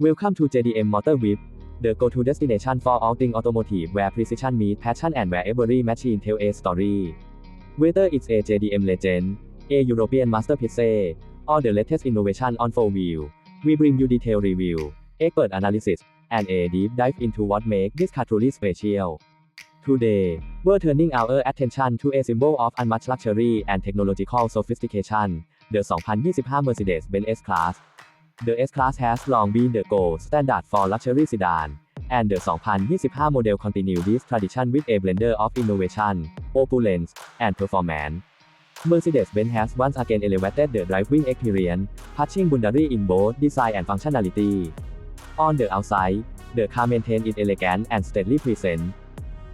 Welcome to JDM Motor Whip, the go-to destination for all things automotive where precision meets passion and where every machine tells a story. Whether it's a JDM legend, a European masterpiece, or the latest innovation on four-wheel, we bring you detailed review, expert analysis, and a deep dive into what makes this car truly special. Today, we're turning our attention to a symbol of unmatched luxury and technological sophistication, the 2025 Mercedes-Benz S-Class. The S-Class has long been the gold standard for luxury sedan, and the 2025 model continue this tradition with a blender of innovation, opulence, and performance. Mercedes-Benz has once again elevated the driving experience, touching boundary in both design and functionality. On the outside, the car maintains its elegant and stately presence.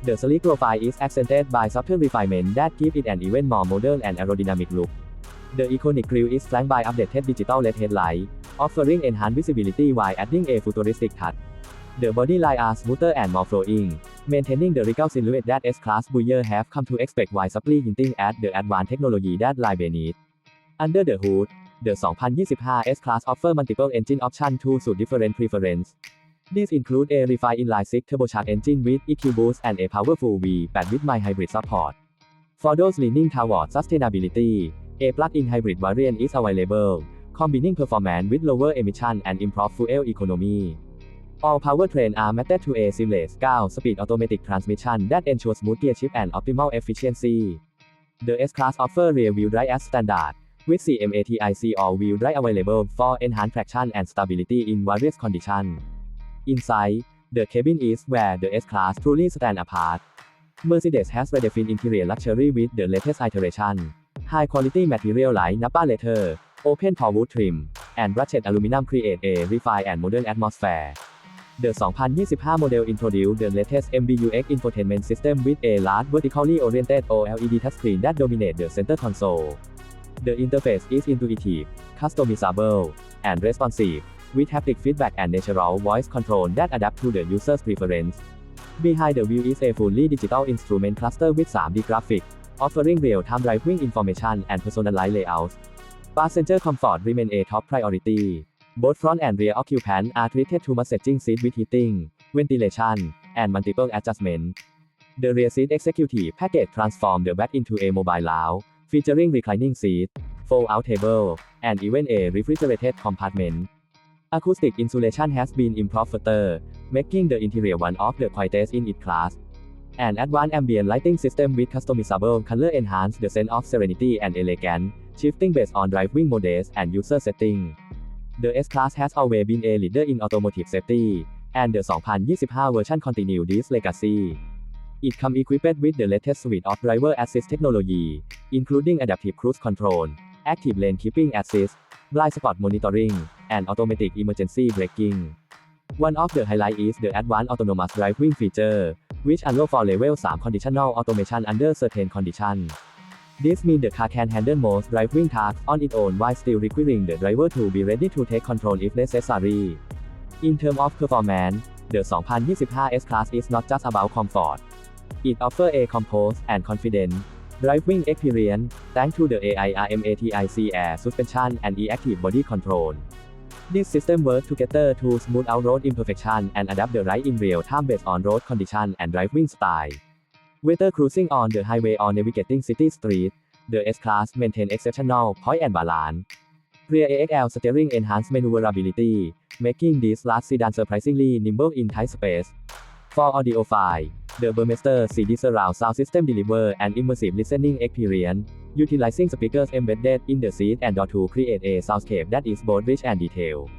The sleek profile is accented by subtle refinement that give it an even more modern and aerodynamic look. The iconic grille is flanked by updated digital LED headlight, offering enhanced visibility while adding a futuristic touch. The body line are smoother and more flowing, maintaining the regal silhouette that S-Class buyers have come to expect while subtly hinting at the advanced technology that lie beneath. Under the hood, the 2025 S-Class offer multiple engine options to suit different preferences. These include a refined inline-six turbocharged engine with EQ boost and a powerful V8 with mild hybrid support. For those leaning toward sustainability, a plug-in hybrid variant is available, combining performance with lower emission and improved fuel economy. All powertrains are mated to a seamless 9-speed automatic transmission that ensures smooth gear and optimal efficiency. The S-Class offers rear-wheel drive as standard, with CMATIC all-wheel drive available for enhanced traction and stability in various conditions. Inside, the cabin is where the S-Class truly stand apart. Mercedes has redefined interior luxury with the latest iteration. High quality material like Nappa leather, open pore wood trim, and brushed aluminum create a refined and modern atmosphere. The 2025 model introduced the latest MBUX infotainment system with a large vertically oriented OLED touchscreen that dominates the center console. The interface is intuitive, customizable, and responsive, with haptic feedback and natural voice control that adapt to the user's preference. Behind the wheel is a fully digital instrument cluster with 3D graphics, offering real-time driving information and personalized layouts. Passenger comfort remain a top priority. Both front and rear occupants are treated to massaging seat with heating, ventilation, and multiple adjustments. The rear seat executive package transforms the back into a mobile lounge, featuring reclining seat, fold-out table, and even a refrigerated compartment. Acoustic insulation has been improved further, making the interior one of the quietest in its class. An advanced ambient lighting system with customizable color enhance the sense of serenity and elegance, shifting based on driving modes and user setting. The S-Class has always been a leader in automotive safety, and the 2025 version continue this legacy. It comes equipped with the latest suite of driver assist technology, including adaptive cruise control, active lane keeping assist, blind spot monitoring, and automatic emergency braking. One of the highlights is the advanced autonomous driving feature, which allow for level 3 conditional automation under certain conditions. This means the car can handle most driving tasks on its own while still requiring the driver to be ready to take control if necessary. In terms of performance, the 2025 S-Class is not just about comfort. It offers a composed and confident driving experience thanks to the AIRMATIC air suspension and e-active body control. This system works together to smooth out road imperfection and adapt the ride in real time based on road condition and driving style. Whether cruising on the highway or navigating city streets, the S-Class maintains exceptional point and balance. Rear AXL steering enhances maneuverability, making this large sedan surprisingly nimble in tight space. For audiophile, the Burmester CD surround sound system delivers an immersive listening experience, utilizing speakers embedded in the seat and door to create a soundscape that is both rich and detailed.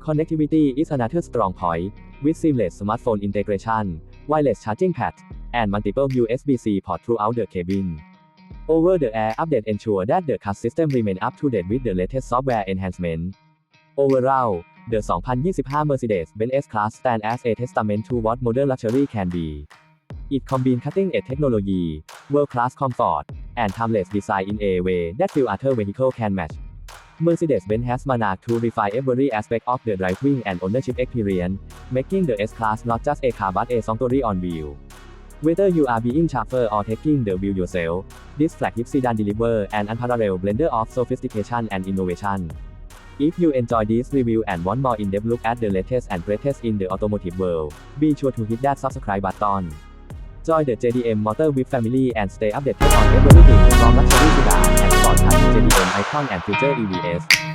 Connectivity is another strong point, with seamless smartphone integration, wireless charging pads, and multiple USB-C port throughout the cabin. Over-the-air update ensure that the car system remain up to date with the latest software enhancement. Overall, the 2025 Mercedes-Benz S-Class stands as a testament to what modern luxury can be. It combines cutting-edge technology, world-class comfort, and timeless design in a way that few other vehicles can match. Mercedes-Benz has managed to refine every aspect of the driving and ownership experience, making the S-Class not just a car but a story on wheels Whether you are being chauffeur or taking the wheel yourself, this flagship sedan delivers an unparalleled blender of sophistication and innovation. If you enjoy this review and want more in-depth look at the latest and greatest in the automotive world, be sure to hit that subscribe button. Join the JDM Motor Whip family and stay updated on everything from luxury sedan and sport car to JDM Icon and future EVs.